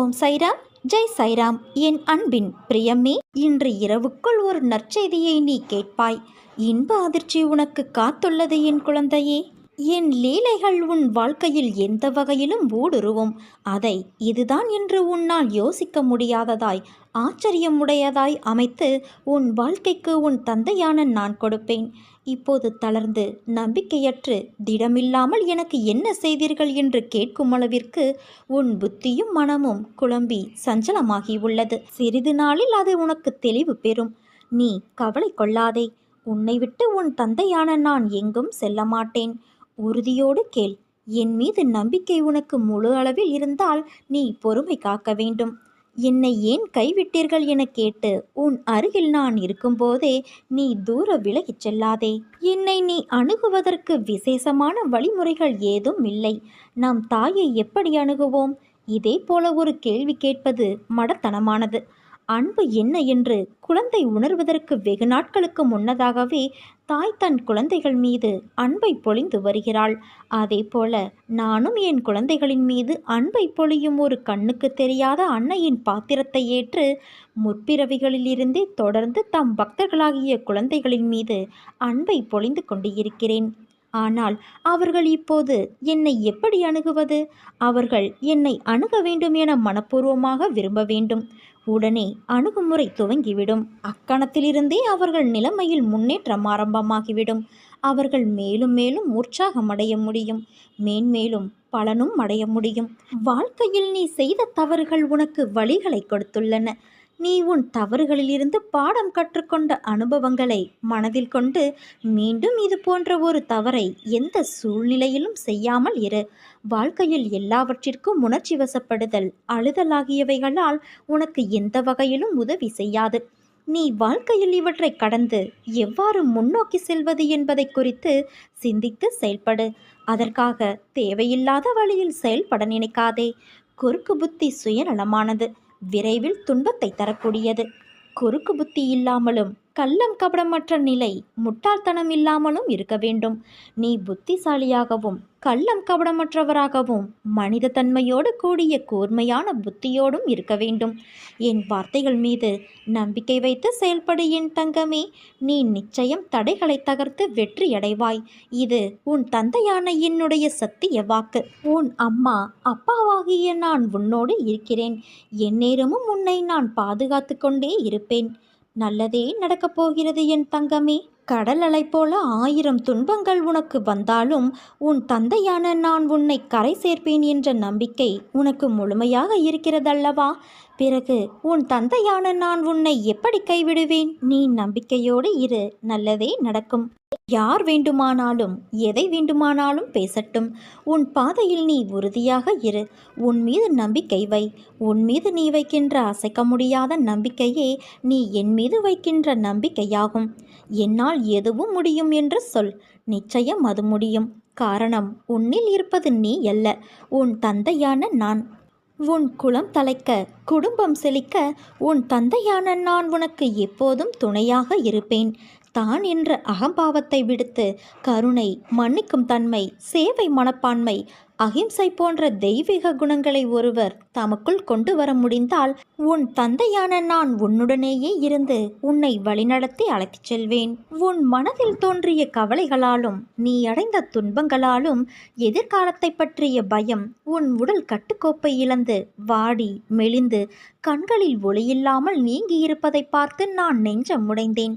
ஓம் சைராம் ஜெய் சைராம். என் அன்பின் பிரியமே இன்று இரவுக்குள் ஒரு நற்செய்தியை நீ கேட்பாய். இன்ப அதிர்ச்சி உனக்கு காத்துள்ளது என் குழந்தையே. என் லீலைகள் உன் வாழ்க்கையில் எந்த வகையிலும் ஊடுருவும். அதை இதுதான் என்று உன்னால் யோசிக்க முடியாததாய் ஆச்சரியமுடையதாய் அமைத்து உன் வாழ்க்கைக்கு உன் தந்தையான நான் கொடுப்பேன். இப்போது தளர்ந்து நம்பிக்கையற்று திடமில்லாமல் எனக்கு என்ன செய்தீர்கள் என்று கேட்கும் அளவிற்கு உன் புத்தியும் மனமும் குழம்பி சஞ்சலமாகி உள்ளது சிறிது நாளில் அது உனக்கு தெளிவு பெறும். நீ கவலை கொள்ளாதே. உன்னை விட்டு உன் தந்தையான நான் எங்கும் செல்ல மாட்டேன். உறுதியோடு கேள். என் மீது நம்பிக்கை உனக்கு முழு அளவில் இருந்தால் நீ பொறுமை காக்க வேண்டும். என்னை ஏன் கைவிட்டீர்கள் என கேட்டு உன் அருகில் நான் இருக்கும்போதே நீ தூர விலகிச் செல்லாதே. என்னை நீ அணுகுவதற்கு விசேஷமான வழிமுறைகள் ஏதும் இல்லை. நம் தாயை எப்படி அணுகுவோம்? இதே போல ஒரு கேள்வி கேட்பது மடத்தனமானது. அன்பு என்ன என்று குழந்தை உணர்வதற்கு வெகு நாட்களுக்கு முன்னதாகவே தாய் தன் குழந்தைகள் மீது அன்பை பொழிந்து வருகிறாள். அதே போல நானும் என் குழந்தைகளின் மீது அன்பை பொழியும் ஒரு கண்ணுக்கு தெரியாத அன்னையின் பாத்திரத்தை ஏற்று முற்பிறவிகளிலிருந்தே தொடர்ந்து தம் பக்தர்களாகிய குழந்தைகளின் மீது அன்பை பொழிந்து கொண்டு இருக்கிறேன். ஆனால் அவர்கள் இப்போது என்னை எப்படி அணுகுவது? அவர்கள் என்னை அணுக வேண்டும் என மனப்பூர்வமாக விரும்ப வேண்டும். உடனே அணுகுமுறை துவங்கிவிடும். அக்கணத்திலிருந்தே அவர்கள் நிலைமையில் முன்னேற்றம் ஆரம்பமாகிவிடும். அவர்கள் மேலும் மேலும் உற்சாகம் அடைய முடியும். மேன்மேலும் பலனும் அடைய முடியும். வாழ்க்கையில் நீ செய்த தவறுகள் உனக்கு வழிகளை கொடுத்துள்ளன. நீ உன் தவறுகளிலிருந்து பாடம் கற்றுக்கொண்ட அனுபவங்களை மனதில் கொண்டு மீண்டும் இது போன்ற ஒரு தவறை எந்த சூழ்நிலையிலும் செய்யாமல் இரு. வாழ்க்கையில் எல்லாவற்றிற்கும் உணர்ச்சி வசப்படுதல் அழுதல் ஆகியவைகளால் உனக்கு எந்த வகையிலும் உதவி செய்யாது. நீ வாழ்க்கையில் இவற்றை கடந்து எவ்வாறு முன்னோக்கி செல்வது என்பதை குறித்து சிந்தித்து செயல்படு. அதற்காக தேவையில்லாத வழியில் செயல்பட நினைக்காதே. குறுக்கு புத்தி சுயநலமானது. விரைவில் துன்பத்தை தரக்கூடியது. குறுக்கு புத்தி இல்லாமலும் கள்ளம் கபடமற்ற நிலை முட்டாள்தனம் இல்லாமலும் இருக்க வேண்டும். நீ புத்திசாலியாகவும் கள்ளம் கபடமற்றவராகவும் மனித தன்மையோடு கூடிய கூர்மையான புத்தியோடும் இருக்க வேண்டும். என் வார்த்தைகள் மீது நம்பிக்கை வைத்து செயல்படு என் தங்கமே. நீ நிச்சயம் தடைகளை தகர்த்து வெற்றியடைவாய் இது உன் தந்தையான என்னுடைய சத்திய வாக்கு. உன் அம்மா அப்பாவாகிய நான் உன்னோடு இருக்கிறேன். எந்நேரமும் உன்னை நான் பாதுகாத்து கொண்டே இருப்பேன். நல்லதே நடக்கப் போகிறது என் தங்கமே. கடல் அலை போல ஆயிரம் துன்பங்கள் உனக்கு வந்தாலும் உன் தந்தையான நான் உன்னை கரை சேர்ப்பேன் என்ற நம்பிக்கை உனக்கு முழுமையாக இருக்கிறதல்லவா? பிறகு உன் தந்தையான நான் உன்னை எப்படி கைவிடுவேன்? நீ நம்பிக்கையோடு இரு. நல்லதே நடக்கும். யார் வேண்டுமானாலும் எதை வேண்டுமானாலும் பேசட்டும். உன் பாதையில் நீ உறுதியாக இரு. உன் மீது நம்பிக்கை வை. உன் மீது நீ வைக்கின்ற அசைக்க முடியாத நம்பிக்கையே நீ என் மீது வைக்கின்ற நம்பிக்கையாகும். என்னால் எதுவும் முடியும் என்று சொல். நிச்சயம் அது முடியும். காரணம் உன்னில் இருப்பது நீ அல்ல. உன் தந்தையான நான். உன் குலம் தலைக்க குடும்பம் செழிக்க உன் தந்தையான நான் உனக்கு எப்போதும் துணையாக இருப்பேன். தான் என்ற அகம்பாவத்தை விடுத்து கருணை மன்னிக்கும் தன்மை சேவை மனப்பான்மை அகிம்சை போன்ற தெய்வீக குணங்களை ஒருவர் தமக்குள் கொண்டு வர முடிந்தால் உன் தந்தையான நான் உன்னுடனேயே இருந்து உன்னை வழிநடத்தி அழைத்துச் செல்வேன். உன் மனதில் தோன்றிய கவலைகளாலும் நீ அடைந்த துன்பங்களாலும் எதிர்காலத்தை பற்றிய பயம் உன் உடல் கட்டுக்கோப்பை இழந்து வாடி மெலிந்து கண்களில் ஒளியில்லாமல் நீங்கியிருப்பதை பார்த்து நான் நெஞ்சம் முடைந்தேன்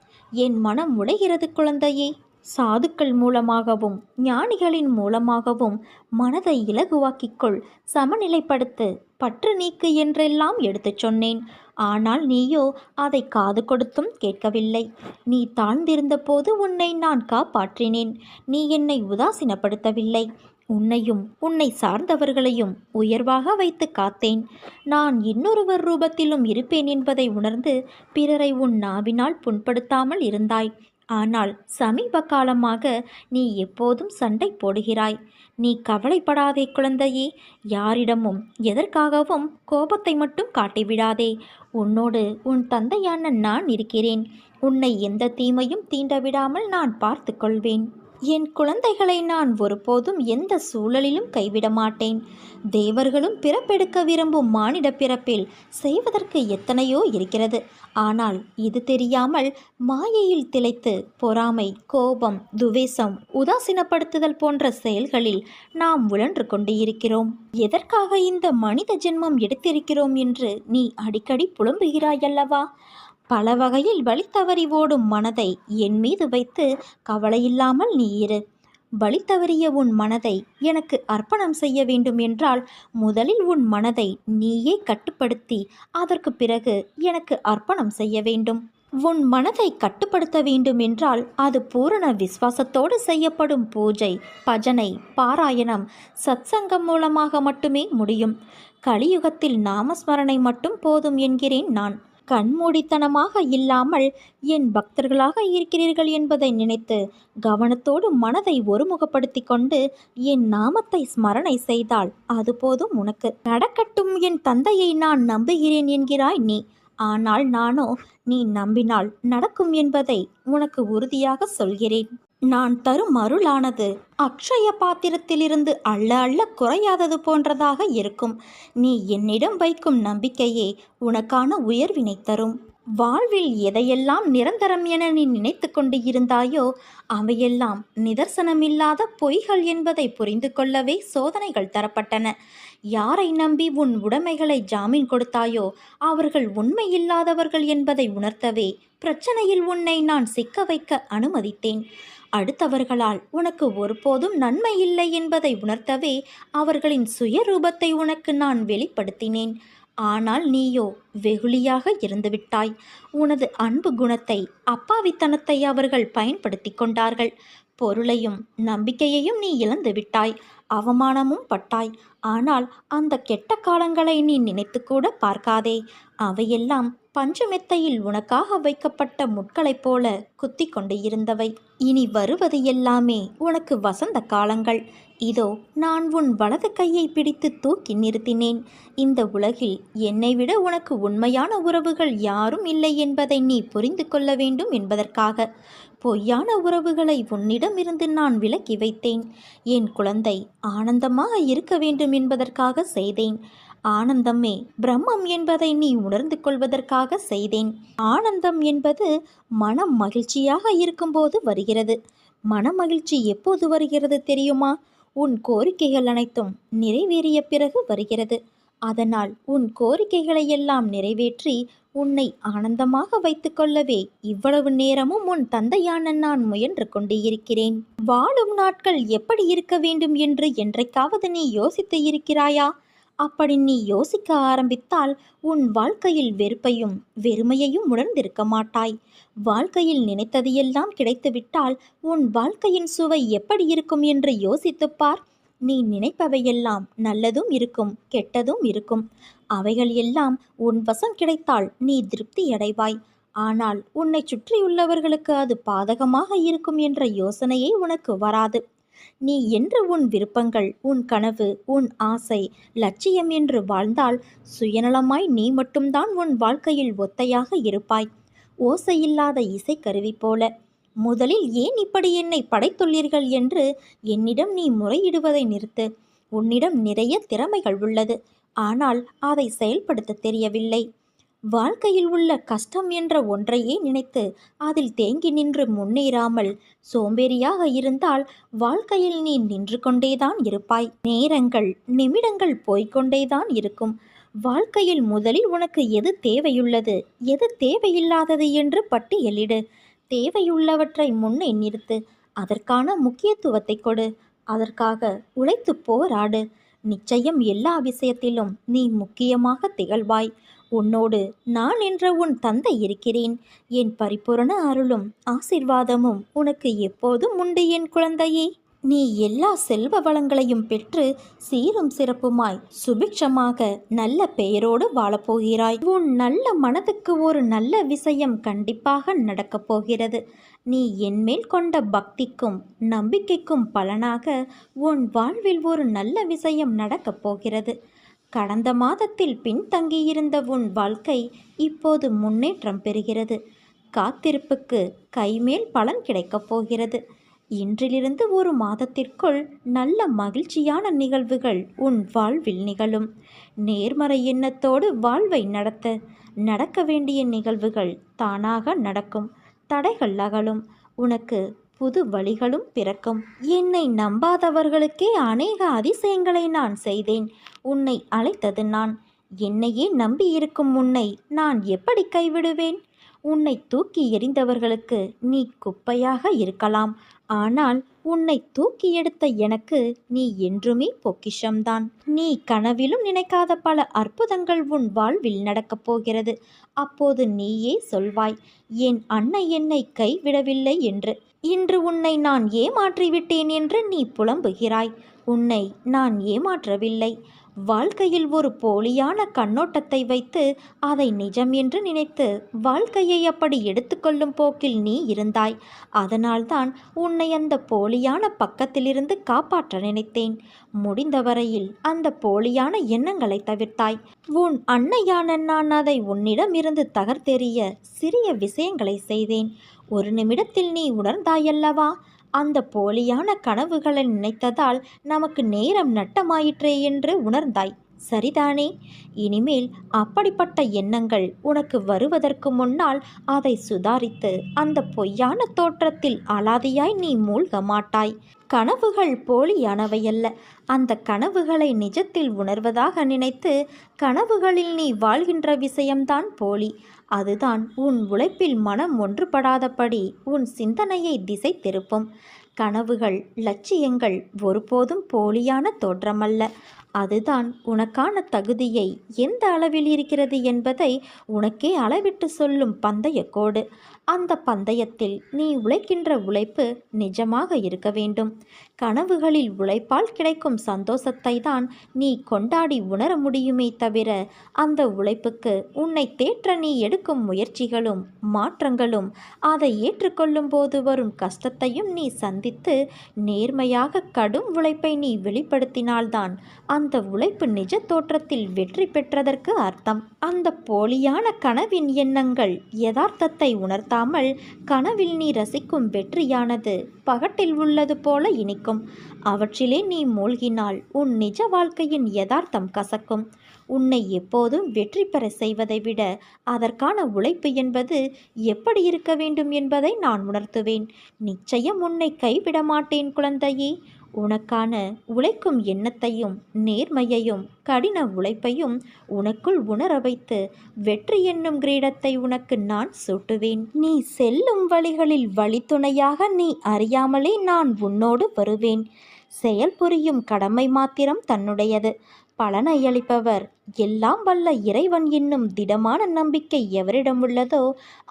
என் மனம் உடைகிறது குழந்தையே. சாதுக்கள் மூலமாகவும் ஞானிகளின் மூலமாகவும் மனதை இலகுவாக்கிக்கொள். சமநிலைப்படுத்து. பற்று நீக்கு என்றெல்லாம் எடுத்துச் சொன்னேன். ஆனால் நீயோ அதை காது கொடுத்தும் கேட்கவில்லை. நீ தாழ்ந்திருந்த போது உன்னை நான் காப்பாற்றினேன். நீ என்னை உதாசீனப்படுத்தவில்லை. உன்னையும் உன்னை சார்ந்தவர்களையும் உயர்வாக வைத்து காத்தேன். நான் இன்னொருவர் ரூபத்திலும் இருப்பேன் என்பதை உணர்ந்து பிறரை உன் நாவினால் புண்படுத்தாமல் இருந்தாய். ஆனால் சமீப காலமாக நீ எப்போதும் சண்டை போடுகிறாய். நீ கவலைப்படாதே குழந்தையே. யாரிடமும் எதற்காகவும் கோபத்தை மட்டும் காட்டிவிடாதே. உன்னோடு உன் தந்தையான நான் இருக்கிறேன். உன்னை எந்த தீமையும் தீண்டவிடாமல் நான் பார்த்து கொள்வேன். என் குழந்தைகளை நான் ஒருபோதும் எந்த சூழலிலும் கைவிட மாட்டேன். தேவர்களும் பிறப்பெடுக்க விரும்பும் மானிட பிறப்பில் செய்வதற்கு எத்தனையோ இருக்கிறது. ஆனால் இது தெரியாமல் மாயையில் திளைத்து பொறாமை கோபம் துவேஷம் உதாசீனப்படுத்துதல் போன்ற செயல்களில் நாம் உழன்று கொண்டு இருக்கிறோம். எதற்காக இந்த மனித ஜென்மம் எடுத்திருக்கிறோம் என்று நீ அடிக்கடி புலம்புகிறாயல்லவா? பல வகையில் வழி தவறி ஓடும் மனதை என் மீது வைத்து கவலையில்லாமல் நீ இரு. வழி தவறிய உன் மனதை எனக்கு அர்ப்பணம் செய்ய வேண்டும் என்றால் முதலில் உன் மனதை நீயே கட்டுப்படுத்தி அதற்கு பிறகு எனக்கு அர்ப்பணம் செய்ய வேண்டும். உன் மனதை கட்டுப்படுத்த வேண்டும் என்றால் அது பூரண விசுவாசத்தோடு செய்யப்படும் பூஜை பஜனை பாராயணம் சத்சங்கம் மூலமாக மட்டுமே முடியும். கலியுகத்தில் நாமஸ்மரணை மட்டும் போதும் என்கிறேன் நான். கண்மூடித்தனமாக இல்லாமல் என் பக்தர்களாக இருக்கிறீர்கள் என்பதை நினைத்து கவனத்தோடு மனதை ஒருமுகப்படுத்தி கொண்டு என் நாமத்தை ஸ்மரணை செய்தால் அது போதும் உனக்கு. நடக்கட்டும் என் தந்தையை நான் நம்புகிறேன் என்கிறாய் நீ. ஆனால் நானோ நீ நம்பினால் நடக்கும் என்பதை உனக்கு உறுதியாக சொல்கிறேன். நான் தரும் அருளானது. அக்ஷய பாத்திரத்திலிருந்து அள்ள அள்ள குறையாதது போன்றதாக இருக்கும். நீ என்னிடம் வைக்கும் நம்பிக்கையே உனக்கான உயர்வினை தரும். வாழ்வில் எதையெல்லாம் நிரந்தரம் என நீ நினைத்து கொண்டு இருந்தாயோ அவையெல்லாம் நிதர்சனமில்லாத பொய்கள் என்பதை புரிந்து கொள்ளவே சோதனைகள் தரப்பட்டன. யாரை நம்பி உன் உடைமைகளை ஜாமீன் கொடுத்தாயோ அவர்கள் உண்மையில்லாதவர்கள் என்பதை உணர்த்தவே பிரச்சனையில் உன்னை நான் சிக்க வைக்க அனுமதித்தேன். அடுத்தவர்களால் உனக்கு ஒருபோதும் நன்மை இல்லை என்பதை உணர்த்தவே அவர்களின் சுயரூபத்தை உனக்கு நான் வெளிப்படுத்தினேன். ஆனால் நீயோ வெகுளியாக இருந்துவிட்டாய். உனது அன்பு குணத்தை அப்பாவித்தனத்தை அவர்கள் பயன்படுத்தி கொண்டார்கள். பொருளையும் நம்பிக்கையையும் நீ இழந்து விட்டாய் அவமானமும் பட்டாய். ஆனால் அந்த கெட்ட காலங்களை நீ நினைத்து கூட பார்க்காதே. அவையெல்லாம் பஞ்சமெத்தையில் உனக்காக வைக்கப்பட்ட முட்களைப் போல குத்தி கொண்டு இருந்தவை. இனி வருவது எல்லாமே உனக்கு வசந்த காலங்கள். இதோ நான் உன் வலது கையை பிடித்து தூக்கி நிறுத்தினேன். இந்த உலகில் என்னை விட உனக்கு உண்மையான உறவுகள் யாரும் இல்லை என்பதை நீ புரிந்து கொள்ள வேண்டும் என்பதற்காக. பொய்யான உறவுகளை உன்னிடமிருந்து நான் விலக்கி வைத்தேன். என் குழந்தை ஆனந்தமாக இருக்க வேண்டும் என்பதற்காக செய்தேன். ஆனந்தமே பிரம்மம் என்பதை நீ உணர்ந்து கொள்வதற்காக செய்தேன். ஆனந்தம் என்பது மனம் மகிழ்ச்சியாக இருக்கும்போது வருகிறது. மன மகிழ்ச்சி எப்போது வருகிறது தெரியுமா? உன் கோரிக்கைகள் அனைத்தும் நிறைவேறிய பிறகு வருகிறது. அதனால் உன் கோரிக்கைகளை எல்லாம் நிறைவேற்றி உன்னை ஆனந்தமாக வைத்துக்கொள்ளவே இவ்வளவு நேரமும் உன் தந்தையான நான் முயன்று கொண்டு இருக்கிறேன் வாழும் நாட்கள் எப்படி இருக்க வேண்டும் என்று என்றைக்காவது நீ யோசித்து இருக்கிறாயா? அப்படி நீ யோசிக்க ஆரம்பித்தால் உன் வாழ்க்கையில் வெறுப்பையும் வெறுமையையும் உணர்ந்திருக்க மாட்டாய். வாழ்க்கையில் நினைத்ததையெல்லாம் கிடைத்துவிட்டால் உன் வாழ்க்கையின் சுவை எப்படி இருக்கும் என்று யோசித்துப் பார். நீ நினைப்பவையெல்லாம் நல்லதும் இருக்கும் கெட்டதும் இருக்கும். அவைகள் எல்லாம் உன் வசம் கிடைத்தால் நீ திருப்தி அடைவாய். ஆனால் உன்னை சுற்றியுள்ளவர்களுக்கு அது பாதகமாக இருக்கும் என்ற யோசனையே உனக்கு வராது. நீ என்று உன் விருப்பங்கள் உன் கனவு உன் ஆசை லட்சியம் என்று வாழ்ந்தால் சுயநலமாய் நீ மட்டும்தான் உன் வாழ்க்கையில் ஒத்தையாக இருப்பாய். ஓசையில்லாத இசைக்கருவி போல முதலில் ஏன் இப்படி என்னை படைத்துள்ளீர்கள் என்று என்னிடம் நீ முறையிடுவதை நிறுத்து. உன்னிடம் நிறைய திறமைகள் உள்ளது. ஆனால் அதை செயல்படுத்த தெரியவில்லை. வாழ்க்கையில் உள்ள கஷ்டம் என்ற ஒன்றையே நினைத்து அதில் தேங்கி நின்று முன்னேறாமல் சோம்பேறியாக இருந்தால் வாழ்க்கையில் நீ நின்று கொண்டேதான் இருப்பாய். நேரங்கள் நிமிடங்கள் போய்கொண்டேதான் இருக்கும். வாழ்க்கையில் முதலில் உனக்கு எது தேவையுள்ளது? எது தேவையில்லாதது என்று பட்டியலிடு. தேவையுள்ளவற்றை முன்னே நிறுத்து. அதற்கான முக்கியத்துவத்தை கொடு. அதற்காக உழைத்து போராடு. நிச்சயம் எல்லா விஷயத்திலும் நீ முக்கியமாக திகழ்வாய். உன்னோடு நான் என்ற உன் தந்தை இருக்கிறேன். என் பரிபூரண அருளும் ஆசிர்வாதமும் உனக்கு எப்போதும் உண்டு என் குழந்தையே. நீ எல்லா செல்வ வளங்களையும் பெற்று சீரும் சிறப்புமாய் சுபிக்ஷமாக நல்ல பெயரோடு வாழப்போகிறாய். உன் நல்ல மனதுக்கு ஒரு நல்ல விஷயம் கண்டிப்பாக நடக்கப் போகிறது. நீ என்மேல் கொண்ட பக்திக்கும் நம்பிக்கைக்கும் பலனாக உன் வாழ்வில் ஒரு நல்ல விஷயம் நடக்கப் போகிறது. கடந்த மாதத்தில் பின்தங்கியிருந்த உன் வாழ்க்கை இப்போது முன்னேற்றம் பெறுகிறது. காத்திருப்புக்கு கைமேல் பலன் கிடைக்கப் போகிறது. இன்றிலிருந்து ஒரு மாதத்திற்குள் நல்ல மகிழ்ச்சியான நிகழ்வுகள் உன் வாழ்வில் நிகழும். நேர்மறை எண்ணத்தோடு வாழ்வை நடத்த நடக்க வேண்டிய நிகழ்வுகள் தானாக நடக்கும். தடைகள் அகலும். உனக்கு புது வழிகளும் பிறக்கும். என்னை நம்பாதவர்களுக்கே அநேக அதிசயங்களை நான் செய்தேன். உன்னை அழைத்தது நான். என்னையே நம்பியிருக்கும் உன்னை நான் எப்படி கைவிடுவேன்? உன்னை தூக்கி எறிந்தவர்களுக்கு நீ குப்பையாக இருக்கலாம். ஆனால் உன்னை தூக்கி எடுத்த எனக்கு நீ என்றுமே பொக்கிஷம்தான். நீ கனவிலும் நினைக்காத பல அற்புதங்கள் உன் வாழ்வில் நடக்கப் போகிறது. அப்போது நீயே சொல்வாய் என் அன்னை என்னை கைவிடவில்லை என்று. இன்று உன்னை நான் ஏமாற்றிவிட்டேன் என்று நீ புலம்புகிறாய். உன்னை நான் ஏமாற்றவில்லை. வாழ்க்கையில் ஒரு போலியான கண்ணோட்டத்தை வைத்து அதை நிஜம் என்று நினைத்து வாழ்க்கையை அப்படி எடுத்துக்கொள்ளும் போக்கில் நீ இருந்தாய். அதனால்தான் உன்னை அந்த போலியான பக்கத்திலிருந்து காப்பாற்ற நினைத்தேன். முடிந்தவரையில் அந்த போலியான எண்ணங்களை தவிர்த்தாய். உன் அன்னையான நான் அதை உன்னிடமிருந்து தகர்த்தெறிய சிறிய விஷயங்களை செய்தேன். ஒரு நிமிடத்தில் நீ உணர்ந்தாயல்லவா? அந்த போலியான கனவுகளை நினைத்ததால் நமக்கு நேரம் நட்டமாயிற்றே என்று உணர்ந்தாய். சரிதானே? இனிமேல் அப்படிப்பட்ட எண்ணங்கள் உனக்கு வருவதற்கு முன்னால் அதை சுதாரித்து அந்த பொய்யான தோற்றத்தில் அலாதியாய் நீ மூழ்க மாட்டாய். கனவுகள் போலியானவையல்ல அந்த கனவுகளை நிஜத்தில் உணர்வதாக நினைத்து கனவுகளில் நீ வாழ்கின்ற விஷயம்தான் போலி. அதுதான் உன் உழைப்பில் மனம் ஒன்றுபடாதபடி உன் சிந்தனையை திசை திருப்பும். கனவுகள் லட்சியங்கள் ஒருபோதும் போலியான தோற்றமல்ல. அதுதான் உனக்கான தகுதியை எந்த அளவில் இருக்கிறது என்பதை உனக்கே அளவிட்டு சொல்லும் பந்தய கோடு. அந்த பந்தயத்தில் நீ உழைக்கின்ற உழைப்பு நிஜமாக இருக்க வேண்டும். கனவுகளில் உழைப்பால் கிடைக்கும் சந்தோஷத்தை தான் நீ கொண்டாடி உணர முடியுமே தவிர அந்த உழைப்புக்கு உன்னை தேற்ற நீ எடுக்கும் முயற்சிகளும் மாற்றங்களும் அதை ஏற்றுக்கொள்ளும் போது வரும் கஷ்டத்தையும் நீ சந்தித்து நேர்மையாக கடும் உழைப்பை நீ வெளிப்படுத்தினால்தான் அந்த உழைப்பு நிஜ தோற்றத்தில் வெற்றி பெற்றதற்கு அர்த்தம். அந்த போலியான கனவின் எண்ணங்கள் யதார்த்தத்தை உணர்த்தாமல் கனவில் நீ ரசிக்கும் வெற்றியானது பகட்டில் உள்ளது போல இனிக்கும். அவற்றிலே நீ மூழ்கினால் உன் நிஜ வாழ்க்கையின் யதார்த்தம் கசக்கும். உன்னை எப்போதும் வெற்றி பெற செய்வதை விட அதற்கான உழைப்பு என்பது எப்படி இருக்க வேண்டும் என்பதை நான் உணர்த்துவேன். நிச்சயம் உன்னை கைவிட மாட்டேன் குழந்தையே. உனக்கான உழைக்கும் எண்ணத்தையும் நேர்மையையும் கடின உழைப்பையும் உனக்குள் உணர வைத்து வெற்றி என்னும் கிரீடத்தை உனக்கு நான் சூட்டுவேன். நீ செல்லும் வழிகளில் வழித்துணையாக நீ அறியாமலே நான் உன்னோடு வருவேன். செயல் புரியும் கடமை மாத்திரம் தன்னுடையது. பலனை அளிப்பவர். எல்லாம் வல்ல இறைவன் என்னும் திடமான நம்பிக்கை எவரிடம் உள்ளதோ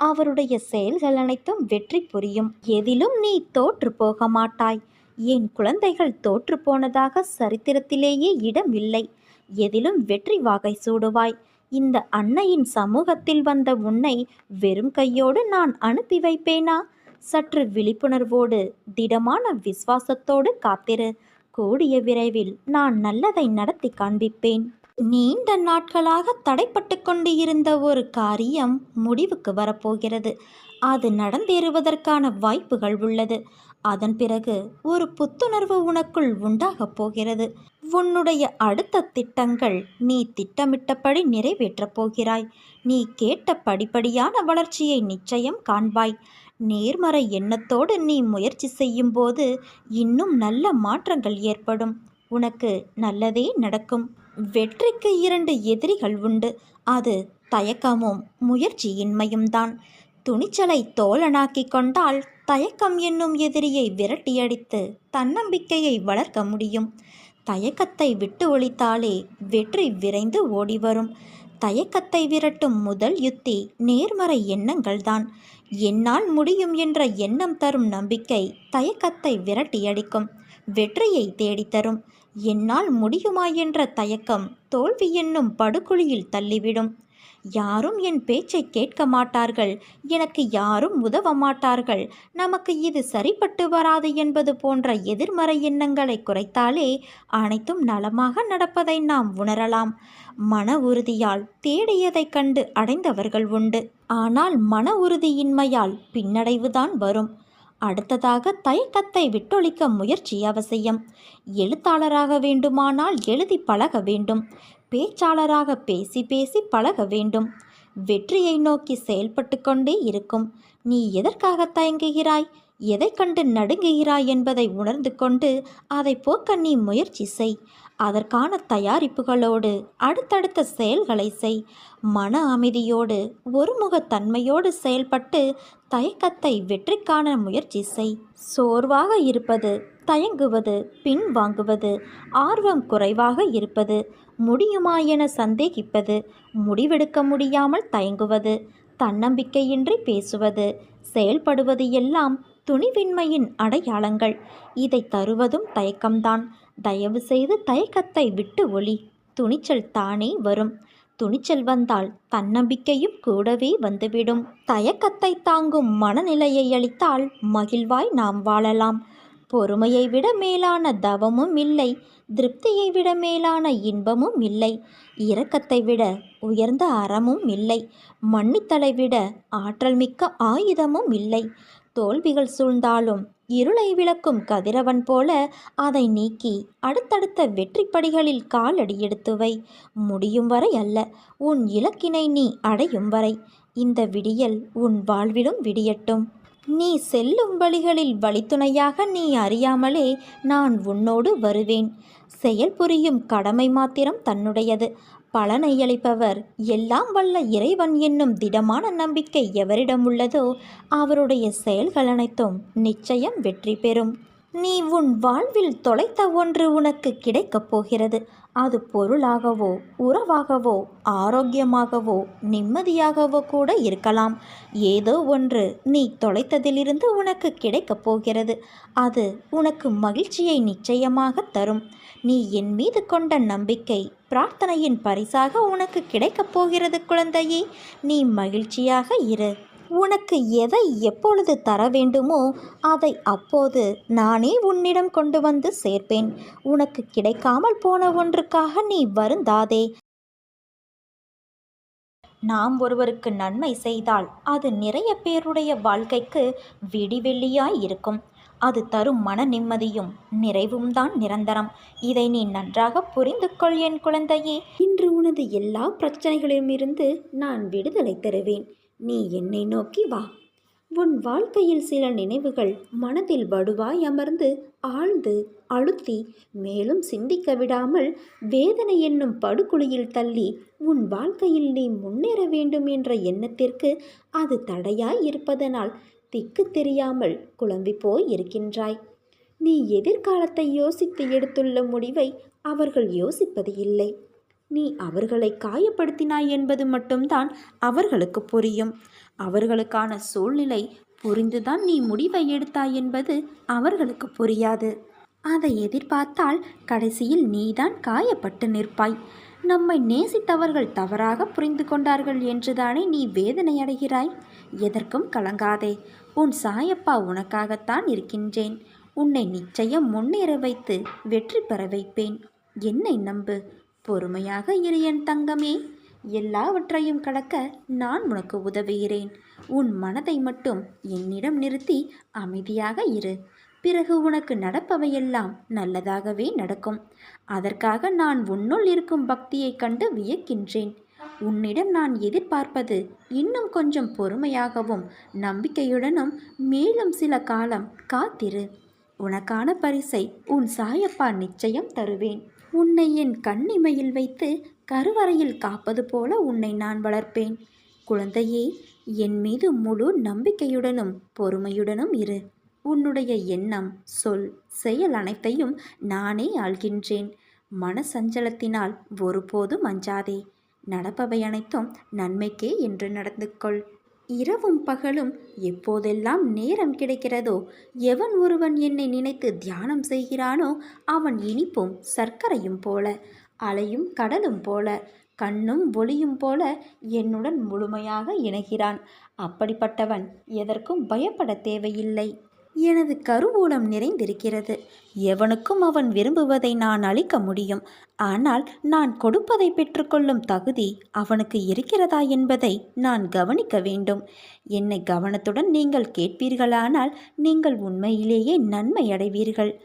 அவருடைய செயல்கள் அனைத்தும் வெற்றி புரியும். எதிலும் நீ தோற்று போக மாட்டாய். என் குழந்தைகள் தோற்று போனதாக சரித்திரத்திலேயே இடம் இல்லை எதிலும் வெற்றி வாகை சூடுவாய். இந்த அன்னையின் சமூகத்தில் வந்த உன்னை வெறும் கையோடு நான் அனுப்பி வைப்பேனா? சற்று விழிப்புணர்வோடு திடமான விசுவாசத்தோடு காத்திரு. கூடிய விரைவில் நான் நல்லதை நடத்தி காண்பிப்பேன். நீண்ட நாட்களாக தடைப்பட்டு கொண்டு இருந்த ஒரு காரியம் முடிவுக்கு வரப்போகிறது. அது நடந்தேறுவதற்கான வாய்ப்புகள் உள்ளது. அதன் பிறகு ஒரு புத்துணர்வு உனக்குள் உண்டாகப் போகிறது. உன்னுடைய அடுத்த திட்டங்கள் நீ திட்டமிட்டபடி நிறைவேற்றப் போகிறாய். நீ கேட்ட படிப்படியான வளர்ச்சியை நிச்சயம் காண்பாய். நேர்மறை எண்ணத்தோடு நீ முயற்சி செய்யும்போது இன்னும் நல்ல மாற்றங்கள் ஏற்படும். உனக்கு நல்லதே நடக்கும். வெற்றிக்கு இரண்டு எதிரிகள் உண்டு. அது தயக்கமும் முயற்சியின்மையும் தான். துணிச்சலை தோழனாக்கிக் கொண்டால் தயக்கம் என்னும் எதிரியை விரட்டியடித்து தன்னம்பிக்கையை வளர்க்க முடியும். தயக்கத்தை விட்டு ஒழித்தாலே வெற்றி விரைந்து ஓடி வரும் தயக்கத்தை விரட்டும் முதல் யுத்தி நேர்மறை எண்ணங்கள்தான். என்னால் முடியும் என்ற எண்ணம் தரும் நம்பிக்கை தயக்கத்தை விரட்டியடிக்கும் வெற்றியை தேடித்தரும். என்னால் முடியுமா என்ற தயக்கம் தோல்வி என்னும் படுகுழியில் தள்ளிவிடும். யாரும் என் பேச்சை கேட்க மாட்டார்கள். எனக்கு யாரும் உதவ மாட்டார்கள். நமக்கு இது சரிப்பட்டு வராது என்பது போன்ற எதிர்மறை எண்ணங்களை குறைத்தாலே அனைத்தும் நலமாக நடப்பதை நாம் உணரலாம். மன உறுதியால் தேடியதைக் கண்டு அடைந்தவர்கள் உண்டு. ஆனால் மன உறுதியின்மையால் பின்னடைவுதான் வரும். அடுத்ததாக தயக்கத்தை விட்டொழிக்க முயற்சி அவசியம். எழுத்தாளராக வேண்டுமானால் எழுதி பழக வேண்டும். பேச்சாளராக பேசி பேசி பழக வேண்டும். வெற்றியை நோக்கி செயல்பட்டு கொண்டே இருக்கும். நீ எதற்காக தயங்குகிறாய்? எதை கண்டு நடுங்குகிறாய் என்பதை உணர்ந்து கொண்டு அதை போக்க நீ முயற்சி செய். அதற்கான தயாரிப்புகளோடு அடுத்தடுத்த செயல்களை செய். மன அமைதியோடு ஒருமுகத்தன்மையோடு செயல்பட்டு தயக்கத்தை வெற்றி காண முயற்சி செய். சோர்வாக இருப்பது தயங்குவது பின் வாங்குவது ஆர்வம் குறைவாக இருப்பது முடியுமா என சந்தேகிப்பது முடிவெடுக்க முடியாமல் தயங்குவது தன்னம்பிக்கையின்றி பேசுவது செயல்படுவது எல்லாம் துணிவின்மையின் அடையாளங்கள். இதை தருவதும் தயக்கம்தான். தயவு செய்து தயக்கத்தை விட்டு ஒளி. துணிச்சல் தானே வரும். துணிச்சல் வந்தால் தன்னம்பிக்கையும் கூடவே வந்துவிடும். தயக்கத்தை தாங்கும் மனநிலையை அளித்தால் மகிழ்வாய் நாம் வாழலாம். பொறுமையை விட மேலான தவமும் இல்லை திருப்தியை விட மேலான இன்பமும் இல்லை இரக்கத்தை விட உயர்ந்த அறமும் இல்லை மன்னித்தலை விட ஆற்றல் மிக்க ஆயுதமும் இல்லை. தோல்விகள் சூழ்ந்தாலும் இருளை விளக்கும் கதிரவன் போல அதை நீக்கி அடுத்தடுத்த வெற்றிப்படிகளில் காலடி எடுத்து வை முடியும் வரை அல்ல உன் இலக்கினை நீ அடையும் வரை. இந்த விடியல் உன் வாழ்விலும் விடியட்டும். நீ செல்லும் வழிகளில் வழித்துணையாக நீ அறியாமலே நான் உன்னோடு வருவேன். செயல் புரியும் கடமை மாத்திரம் தன்னுடையது. பலனை அளிப்பவர் எல்லாம் வல்ல இறைவன் என்னும் திடமான நம்பிக்கை எவரிடம் உள்ளதோ அவருடைய செயல்கள் அனைத்தும் நிச்சயம் வெற்றி பெறும். நீ உன் வாழ்வில் தொலைத்த ஒன்று உனக்கு கிடைக்கப் போகிறது. அது பொருளாகவோ உறவாகவோ ஆரோக்கியமாகவோ நிம்மதியாகவோ கூட இருக்கலாம். ஏதோ ஒன்று நீ தொலைத்ததிலிருந்து உனக்கு கிடைக்கப் போகிறது. அது உனக்கு மகிழ்ச்சியை நிச்சயமாக தரும். நீ என் மீது கொண்ட நம்பிக்கை பிரார்த்தனையின் பரிசாக உனக்கு கிடைக்கப் போகிறது குழந்தையே. நீ மகிழ்ச்சியாக இரு. உனக்கு எதை எப்பொழுது தர வேண்டுமோ அதை அப்போது நானே உன்னிடம் கொண்டு வந்து சேர்ப்பேன். உனக்கு கிடைக்காமல் போன ஒன்றுக்காக நீ வருந்தாதே. நாம் ஒருவருக்கு நன்மை செய்தால் அது நிறைய பேருடைய வாழ்க்கைக்கு விடிவெள்ளியாய் இருக்கும். அது தரும் மன நிம்மதியும் நிறைவும் தான் நிரந்தரம். இதை நீ நன்றாக புரிந்து கொள் என் குழந்தையே. இன்று உனது எல்லா பிரச்சனைகளிலுமிருந்து நான் விடுதலை தருவேன் நீ என்னை நோக்கி வா. உன் வாழ்க்கையில் சில நினைவுகள் மனதில் வடுவாய் அமர்ந்து ஆழ்ந்து அழுத்தி மேலும் சிந்திக்க விடாமல் வேதனை என்னும் படுகுழியில் தள்ளி உன் வாழ்க்கையில் நீ முன்னேற வேண்டும் என்ற எண்ணத்திற்கு அது தடையாய் இருப்பதனால் திக்கு தெரியாமல் குழம்பி போய் இருக்கின்றாய். நீ எதிர்காலத்தை யோசித்து எடுத்துள்ள முடிவை அவர்கள் யோசிப்பது இல்லை. நீ அவர்களை காயப்படுத்தினாய் என்பது மட்டும்தான் அவர்களுக்கு புரியும். அவர்களுக்கான சூழ்நிலை புரிந்துதான் நீ முடிவை எடுத்தாய் என்பது அவர்களுக்கு புரியாது. அதை எதிர்பார்த்தால் கடைசியில் நீதான் காயப்பட்டு நிற்பாய். நம்மை நேசித்தவர்கள் தவறாக புரிந்து கொண்டார்கள் என்றுதானே நீ வேதனை அடைகிறாய். எதற்கும் கலங்காதே. உன் சாயப்பா உனக்காகத்தான் இருக்கின்றேன். உன்னை நிச்சயம் முன்னேற வைத்து வெற்றி பெற வைப்பேன். என்னை நம்பு. பொறுமையாக இரு என் தங்கமே. எல்லாவற்றையும் கடக்க நான் உனக்கு உதவுகிறேன். உன் மனதை மட்டும் என்னிடம் நிறுத்தி அமைதியாக இரு. பிறகு உனக்கு நடப்பவையெல்லாம் நல்லதாகவே நடக்கும். அதற்காக நான் உன்னுள் இருக்கும் பக்தியைக் கண்டு வியக்கின்றேன். உன்னிடம் நான் எதிர்பார்ப்பது இன்னும் கொஞ்சம் பொறுமையாகவும் நம்பிக்கையுடனும் மேலும் சில காலம் காத்திரு. உனக்கான பரிசை உன் சாயப்பா நிச்சயம் தருவேன். உன்னை என் கண்ணிமையில் வைத்து கருவறையில் காப்பது போல உன்னை நான் வளர்ப்பேன். குழந்தையே என் மீது முழு நம்பிக்கையுடனும் பொறுமையுடனும் இரு. உன்னுடைய எண்ணம் சொல் செயல் அனைத்தையும் நானே ஆள்கின்றேன். மன சஞ்சலத்தினால் ஒருபோதும் அஞ்சாதே. நடப்பவை அனைத்தும் நன்மைக்கே என்று நடந்து கொள் இரவும் பகலும் எப்போதெல்லாம் நேரம் கிடைக்கிறதோ எவன் ஒருவன் என்னை நினைத்து தியானம் செய்கிறானோ அவன் இனிப்பும் சர்க்கரையும் போல அலையும் கடலும் போல கண்ணும் ஒளியும் போல என்னுடன் முழுமையாக இணைகிறான். அப்படிப்பட்டவன் எதற்கும் பயப்பட தேவையில்லை. எனது கருவூலம் நிறைந்திருக்கிறது. எவனுக்கும் அவன் விரும்புவதை நான் அளிக்க முடியும். ஆனால் நான் கொடுப்பதை பெற்றுக்கொள்ளும் தகுதி அவனுக்கு இருக்கிறதா என்பதை நான் கவனிக்க வேண்டும். என்னை கவனத்துடன் நீங்கள் கேட்பீர்களானால் நீங்கள் உண்மையிலேயே நன்மை அடைவீர்கள்